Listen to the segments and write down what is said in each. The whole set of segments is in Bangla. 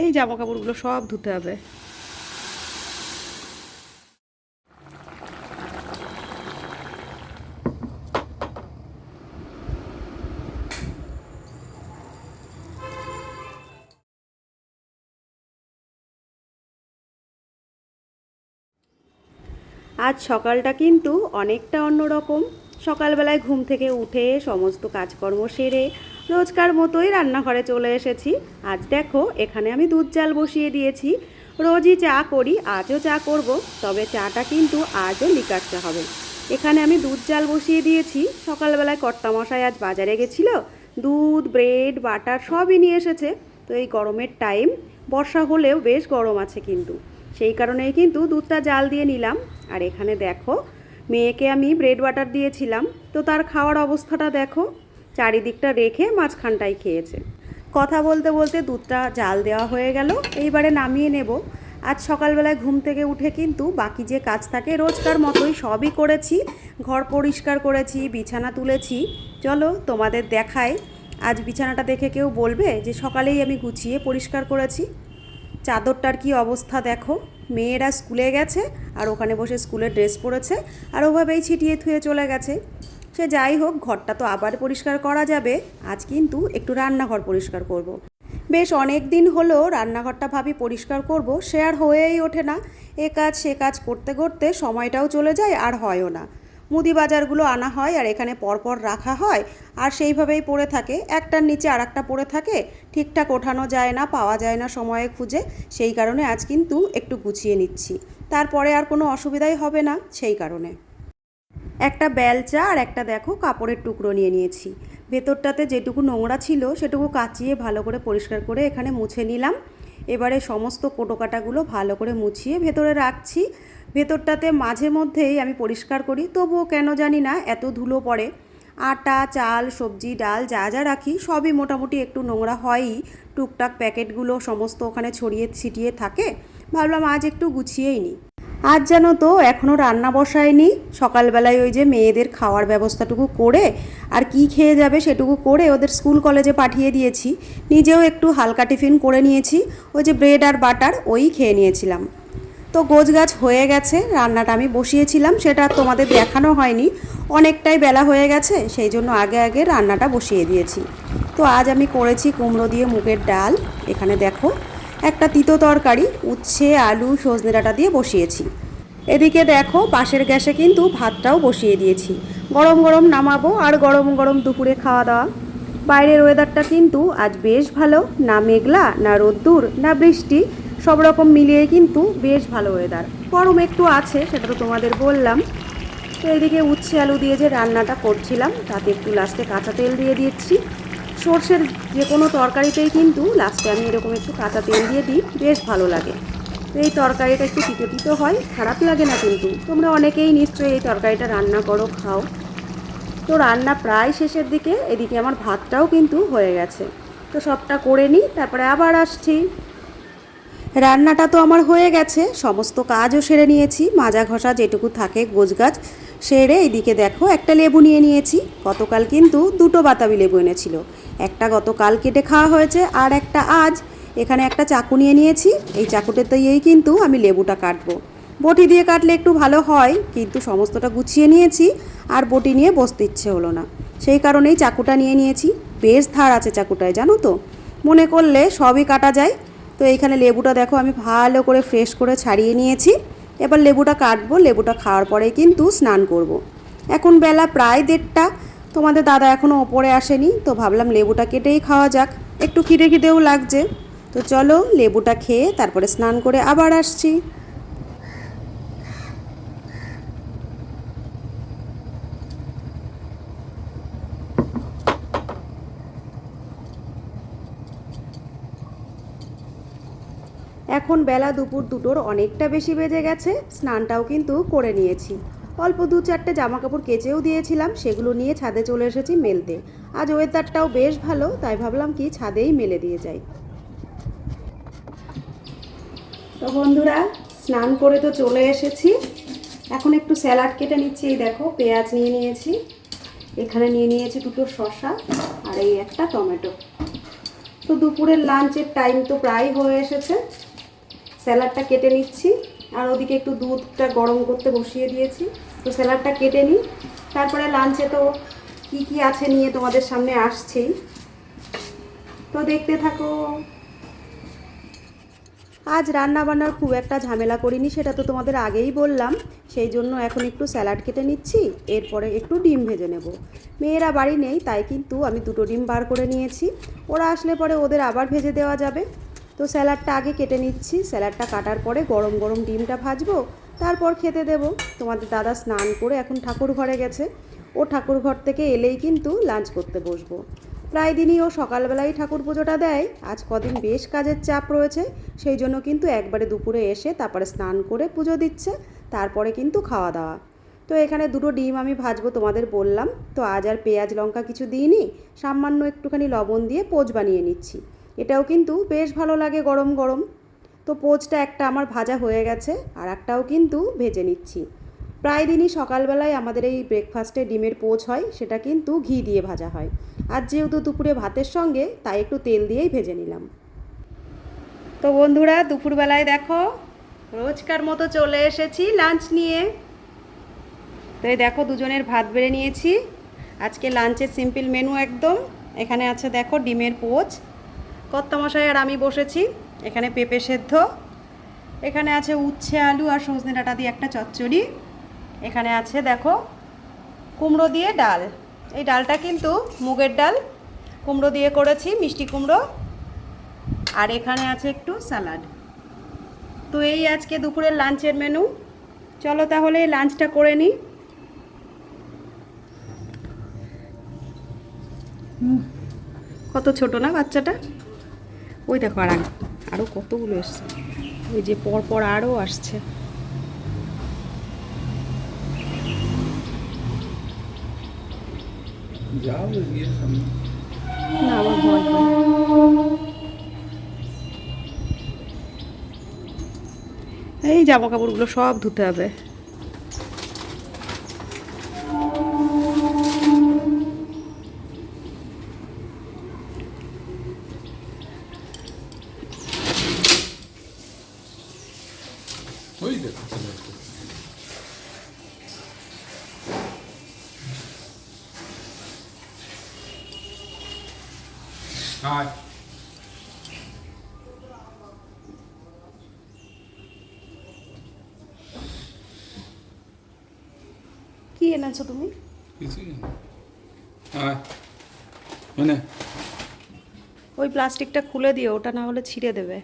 এই জামা কাপড়গুলো সব ধুতে হবে। আজ সকালটা কিন্তু অনেকটা অন্যরকম। সকালবেলায় ঘুম থেকে উঠে সমস্ত কাজকর্ম সেরে রোজকার মতোই রান্নাঘরে চলে এসেছি। আজ দেখো, এখানে আমি দুধ জাল বসিয়ে দিয়েছি। রোজই চা করি, আজও চা করব, তবে চাটা কিন্তু আজও লিকার হবে। এখানে আমি দুধ জাল বসিয়ে দিয়েছি। সকালবেলায় কর্তামশাই আজ বাজারে গেছিল। দুধ, ব্রেড, বাটার সবই নিয়ে এসেছে। তো এই গরমের টাইম, বর্ষা হলেও বেশ গরম আছে কিন্তু। সেই কারণেই কিন্তু দুধটা জাল দিয়ে নিলাম। আর এখানে দেখো, মেয়েকে আমি ব্রেড বাটার দিয়েছিলাম। তো তার খাওয়ার অবস্থাটা দেখো। চারিদিকটা রেখে মাঝখানটাই খেয়েছে। কথা বলতে বলতে দুধটা জাল দেওয়া হয়ে গেল। এইবারে নামিয়ে নেব। আজ সকালবেলায় ঘুম থেকে উঠে কিন্তু বাকি যে কাজ থাকে রোজকার মতোই সবই করেছি। ঘর পরিষ্কার করেছি, বিছানা তুলেছি। চলো তোমাদের দেখায় আজ বিছানাটা দেখে কেউ বলবে যে সকালেই আমি গুছিয়ে পরিষ্কার করেছি। চাদরটার কি অবস্থা দেখো। মেয়েরা স্কুলে গেছে আর ওখানে বসে স্কুলের ড্রেস পরেছে আর ওভাবেই ছিটিয়ে থুয়ে চলে গেছে। সে যাই হোক, ঘরটা তো আবার পরিষ্কার করা যাবে। আজ কিন্তু একটু রান্নাঘর পরিষ্কার করব। বেশ অনেক দিন হলো রান্নাঘরটা ভাবি পরিষ্কার করব, সে আর হয়েই ওঠে না। এ কাজ সে কাজ করতে করতে সময়টাও চলে যায়, আর হয়ও না। মুদি বাজারগুলো আনা হয়, আর এখানে পরপর রাখা হয়, আর সেইভাবেই পড়ে থাকে। একটার নিচে আর একটা পড়ে থাকে, ঠিকঠাক ওঠানো যায় না, পাওয়া যায় না সময়ে খুঁজে। সেই কারণে আজ কিন্তু একটু গুছিয়ে নিচ্ছি। তারপরে আর কোনো অসুবিধাই হবে না, সেই কারণে। একটা বেলচা আর একটা দেখো কাপড়ের টুকরো নিয়ে নিয়েছি। ভেতরটাতে যেটুকু নোংরা ছিল সেটুকু কাচিয়ে ভালো করে পরিষ্কার করে এখানে মুছে নিলাম। এবারে সমস্ত কোটোকাটাগুলো ভালো করে মুছিয়ে ভেতরে রাখছি। ভেতরটাতে মাঝে মধ্যেই আমি পরিষ্কার করি, তবুও কেন জানি না, এত ধুলো পড়ে। আটা, চাল, সবজি, ডাল যা যা রাখি, সবই মোটামুটি একটু নোংরা হয়ই। টুকটাক প্যাকেটগুলো সমস্ত ওখানে ছড়িয়ে ছিটিয়ে থাকে। ভাবলাম আজ একটু গুছিয়েই নিই আজ জানো তো এখনও রান্না বসায়নি। সকালবেলায় ওই যে মেয়েদের খাওয়ার ব্যবস্থাটুকু করে আর কি খেয়ে যাবে সেটুকু করে ওদের স্কুল কলেজে পাঠিয়ে দিয়েছি। নিজেও একটু হালকা টিফিন করে নিয়েছি। ওই যে ব্রেড আর বাটার ওই খেয়ে নিয়েছিলাম। তো গোছগাছ হয়ে গেছে, রান্নাটা আমি বসিয়েছিলাম, সেটা আর তোমাদের দেখানো হয়নি। অনেকটাই বেলা হয়ে গেছে, সেই জন্য আগে আগে রান্নাটা বসিয়ে দিয়েছি। তো আজ আমি করেছি কুমড়ো দিয়ে মুগের ডাল। এখানে দেখো একটা তিতো তরকারি, উচ্ছে, আলু, সজনে ডাঁটা দিয়ে বসিয়েছি। এদিকে দেখো, পাশের গ্যাসে কিন্তু ভাতটাও বসিয়ে দিয়েছি। গরম গরম নামাবো আর গরম গরম দুপুরে খাওয়া দাওয়া। বাইরের ওয়েদারটা কিন্তু আজ বেশ ভালো, না মেঘলা, না রোদ্দুর, না বৃষ্টি, সব রকম মিলিয়ে কিন্তু বেশ ভালো ওয়েদার গরম একটু আছে, সেটা তো তোমাদের বললাম। তো এদিকে উচ্ছে, আলু দিয়ে যে রান্নাটা করছিলাম, তাতে একটু লাস্টে কাঁচা তেল দিয়ে দিচ্ছি সর্ষের যে কোনো তরকারিতেই কিন্তু লাস্টে আমি এরকম একটু কাঁচা তেল দিয়ে দিই, বেশ ভালো লাগে। তো এই তরকারিটা একটু তিতো তিতো হয়, খারাপ লাগে না কিন্তু। তোমরা অনেকেই নিশ্চয়ই এই তরকারিটা রান্না করো, খাও। তো রান্না প্রায় শেষের দিকে, এদিকে আমার ভাতটাও কিন্তু হয়ে গেছে। তো সবটা করে নিই, তারপরে আবার আসছি। রান্নাটা তো আমার হয়ে গেছে, সমস্ত কাজও সেরে নিয়েছি, মাজা ঘষা যেটুকু থাকে গোছগাছ সেরে এইদিকে দেখো, একটা লেবু নিয়ে নিয়েছি। গতকাল কিন্তু দুটো বাতাবি লেবু এনেছিল। একটা গতকাল কেটে খাওয়া হয়েছে আর একটা আজ। এখানে একটা চাকু নিয়ে নিয়েছি। এই চাকুটাতেই কিন্তু আমি লেবুটা কাটবো। বটি দিয়ে কাটলে একটু ভালো হয়, কিন্তু সমস্তটা গুছিয়ে নিয়েছি আর বটি নিয়ে বসতে ইচ্ছে হলো না। সেই কারণেই চাকুটা নিয়ে নিয়েছি। বেশ ধার আছে চাকুটায়, জানো তো? মনে করলে সবই কাটা যায়। তো এইখানে লেবুটা দেখো, আমি ভালো করে ফ্রেশ করে ছাড়িয়ে নিয়েছি। এবার লেবুটা কাটবো, লেবুটা খাওয়ার পরে কিন্তু স্নান করব। এখন বেলা প্রায় দেড়টা, তোমাদের দাদা এখনও ওপরে আসেনি, তো ভাবলাম লেবুটা কেটেই খাওয়া যাক একটু খিদে খিদেও লাগছে, তো চলো লেবুটা খেয়ে তারপরে স্নান করে আবার আসছি এখন বেলা দুপুর দুটোর অনেকটা বেশি বেজে গেছে, স্নানটাও কিন্তু করে নিয়েছি। অল্প দু চারটে জামা কাপড় কেচেও দিয়েছিলাম, সেগুলো নিয়ে ছাদে চলে এসেছি মেলতে। আজ ওয়েদারটাও বেশ ভালো, তাই ভাবলাম কি ছাদেই মেলে দিয়ে যাই। তো বন্ধুরা, স্নান করে তো চলে এসেছি। এখন একটু স্যালাড কেটে নিচ্ছি, এই দেখো, পেঁয়াজ নিয়ে নিয়েছি। এখানে নিয়ে নিয়েছি দুটো শসা আর এই একটা টমেটো। তো দুপুরের লাঞ্চের টাইম তো প্রায় হয়ে এসেছে। স্যালাডটা কেটে নিচ্ছি। আর ওদিকে একটু দুধটা গরম করতে বসিয়ে দিয়েছি। তো স্যালাডটা কেটে নিই। তারপরে লাঞ্চে তো কি কি আছে নিয়ে তোমাদের সামনে আসছেই। তো দেখতে থাকো। আজ রান্না বান্নার খুব একটা ঝামেলা করিনি, সেটা তো তোমাদের আগেই বললাম। সেই জন্য এখন একটু স্যালাড কেটে নিচ্ছি, এরপরে একটু ডিম ভেজে নেব। মেয়েরা বাড়ি নেই, তাই কিন্তু আমি দুটো ডিম বার করে নিয়েছি। ওরা আসলে পরে ওদের আবার ভেজে দেওয়া যাবে। তো স্যালাডটা আগে কেটে নিচ্ছি। স্যালাডটা কাটার পরে গরম গরম ডিমটা ভাজবো, তারপর খেতে দেব। তোমাদের দাদা স্নান করে এখন ঠাকুর ঘরে গেছে। ও ঠাকুর ঘর থেকে এলেই কিন্তু লাঞ্চ করতে বসবো। প্রায় দিনই ও সকালবেলাই ঠাকুর পুজোটা দেয়। আজ কদিন বেশ কাজের চাপ রয়েছে, সেই জন্য কিন্তু একবারে দুপুরে এসে তারপরে স্নান করে পুজো দিচ্ছে, তারপরে কিন্তু খাওয়া দাওয়া। তো এখানে দুটো ডিম আমি ভাজবো তোমাদের বললাম। তো আজ আর পেঁয়াজ, লঙ্কা কিছু দিইনি, সামান্য একটুখানি লবণ দিয়ে পোজ বানিয়ে নিচ্ছি। এটাও কিন্তু বেশ ভালো লাগে গরম গরম। তো পোচটা একটা আমার ভাজা হয়ে গেছে আর একটাও কিন্তু ভেজে নিচ্ছি। প্রায় দিনই সকালবেলায় আমাদের এই ব্রেকফাস্টে ডিমের পোচ হয়, সেটা কিন্তু ঘি দিয়ে ভাজা হয়। আর যেহেতু দুপুরে ভাতের সঙ্গে, তাই একটু তেল দিয়েই ভেজে নিলাম। তো বন্ধুরা, দুপুরবেলায় দেখো, রোজকার মতো চলে এসেছি লাঞ্চ নিয়ে। তো এই দেখো, দুজনের ভাত বেড়ে নিয়েছি। আজকে লাঞ্চের সিম্পল মেনু একদম। এখানে আছে দেখো, ডিমের পোচ। কর্তামশাই আর আমি বসেছি। এখানে পেঁপে সেদ্ধ। এখানে আছে উচ্ছে, আলু আর সজনে ডাঁটা দিয়ে একটা চচ্চড়ি। এখানে আছে, দেখো, কুমড়ো দিয়ে ডাল। এই ডালটা কিন্তু মুগের ডাল। কুমড়ো দিয়ে করেছি, মিষ্টি কুমড়ো। আর এখানে আছে একটু স্যালাড। তো এই আজকে দুপুরের লাঞ্চের মেনু। চলো তাহলে এই লাঞ্চটা করে নিই। কত ছোট না বাচ্চাটা? ওই দেখো আর আরও কতগুলো এসছে। ওই যে পর পর আরও আসছে না আমার ভয় এই জামা কাপড়গুলো সব ধুতে হবে ওই দেখো চলে আসছে। আয় কি এনেছো তুমি? মানে? ওই প্লাস্টিকটা খুলে দিও ওটা না হলে ছিঁড়ে দেবে।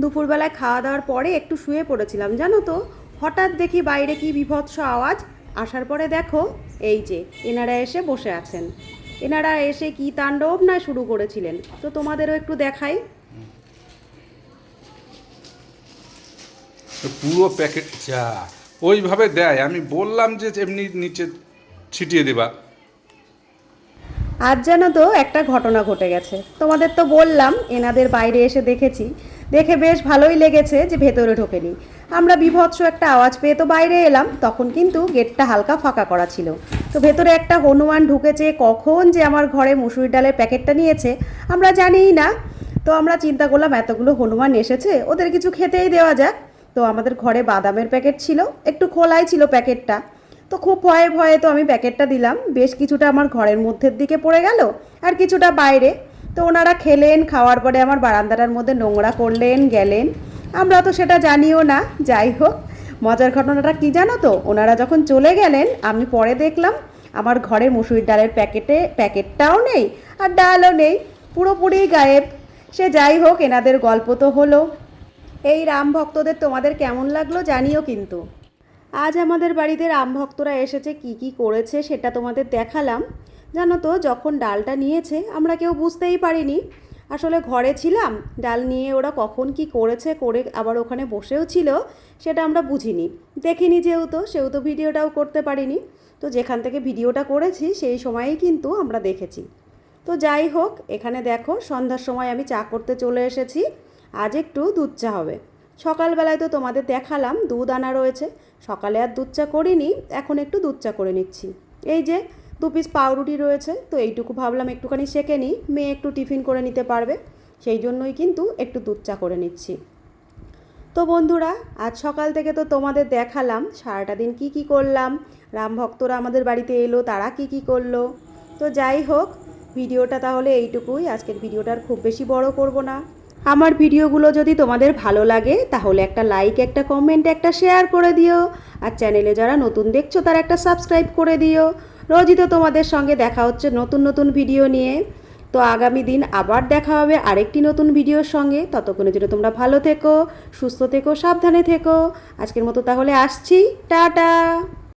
দুপুরবেলায় খাওয়া দাওয়ার পরে একটু শুয়ে পড়েছিলাম জানো তো? হঠাৎ দেখি বাইরে কি বিভৎস আওয়াজ। আসার পরে দেখো এই যে এনারা এসে বসে আছেন। এনারা এসে কি তাণ্ডব না শুরু করেছিলেন? তো তোমাদেরও একটু দেখাই। তো পুরো প্যাকেট চা ওইভাবে দেয়। আমি বললাম যে এমনি নিচে ছিটিয়ে দেবা। আজ জানো তো একটা ঘটনা ঘটে গেছে। তোমাদের তো বললাম এনাদের বাইরে এসে দেখেছি। দেখে বেশ ভালোই লেগেছে যে ভেতরে ঢোকেনি। আমরা বিভৎস একটা আওয়াজ পেয়ে তো বাইরে এলাম, তখন কিন্তু গেটটা হালকা ফাঁকা করা ছিল। তো ভেতরে একটা হনুমান ঢুকেছে, কখন যে আমার ঘরে মুসুরি ডালের প্যাকেটটা নিয়েছে, আমরা জানিই না। তো আমরা চিন্তা করলাম, এতগুলো হনুমান এসেছে, ওদের কিছু খেতেই দেওয়া যাক। তো আমাদের ঘরে বাদামের প্যাকেট ছিল, একটু খোলাই ছিল প্যাকেটটা। তো খুব ভয়ে ভয়ে তো আমি প্যাকেটটা দিলাম, বেশ কিছুটা আমার ঘরের মধ্যের দিকে পড়ে গেল, আর কিছুটা বাইরে। তো ওনারা খেলেন, খাওয়ার পরে আমার বারান্দাটার মধ্যে নোংরা করলেন, গেলেন। আমরা তো সেটা জানিও না, যাই হোক। মজার ঘটনাটা কি জানো তো? ওনারা যখন চলে গেলেন, আমি পরে দেখলাম, আমার ঘরে মুসুরির ডালের প্যাকেটে, প্যাকেটটাও নেই আর ডালও নেই, পুরোপুরি গায়েব। সে যাই হোক, এনাদের গল্প তো হলো। এই রাম ভক্তদের তোমাদের কেমন লাগল জানিও কিন্তু। আজ আমাদের বাড়িতে রাম ভক্তরা এসেছে, কি কি করেছে সেটা তোমাদের দেখালাম। জানো তো, যখন ডালটা নিয়েছে, আমরা কেউ বুঝতেই পারিনি। আসলে ঘরে ছিলাম, ডাল নিয়ে ওরা কখন কি করেছে, করে আবার ওখানে বসেও ছিল, সেটা আমরা বুঝিনি। দেখিনি যেহেতু, সেহেতু ভিডিওটাও করতে পারিনি। তো যেখান থেকে ভিডিওটা করেছি, সেই সময়েই কিন্তু আমরা দেখেছি। তো যাই হোক, এখানে দেখো, সন্ধ্যার সময় আমি চা করতে চলে এসেছি, আজ একটু দুধ চা হবে। সকালবেলায় তো তোমাদের দেখালাম, দুধ আনা রয়েছে। সকালে আর দুধ চা করিনি, এখন একটু দুধ চা করে নিচ্ছি। এই যে দু পিস পাউরুটি রয়েছে, তো এইটুকু ভাবলাম একটুখানি সেঁকে নিই, মেয়ে একটু টিফিন করে নিতে পারবে, সেই জন্যই কিন্তু একটু দুধ চা করে নিচ্ছি। তো বন্ধুরা, আজ সকাল থেকে তো তোমাদের দেখালাম, সারাটা দিন কি কি করলাম, রাম ভক্তরা আমাদের বাড়িতে এলো, তারা কি কি করল। তো যাই হোক, ভিডিওটা তাহলে এইটুকুই, আজকের ভিডিওটার খুব বেশি বড় করব না। আমার ভিডিওগুলো যদি তোমাদের ভালো লাগে, তাহলে একটা লাইক একটা কমেন্ট একটা শেয়ার করে দিও। আর চ্যানেলে যারা নতুন দেখছ, তারা একটা সাবস্ক্রাইব করে দিও। রোজই তো তোমাদের সঙ্গে দেখা হচ্ছে নতুন নতুন ভিডিও নিয়ে। তো আগামী দিন আবার দেখা হবে আরেকটি নতুন ভিডিওর সঙ্গে। ততক্ষণের জন্য তোমরা ভালো থেকো, সুস্থ থেকো, সাবধানে থেকো। আজকের মতো তাহলে আসছি। টাটা!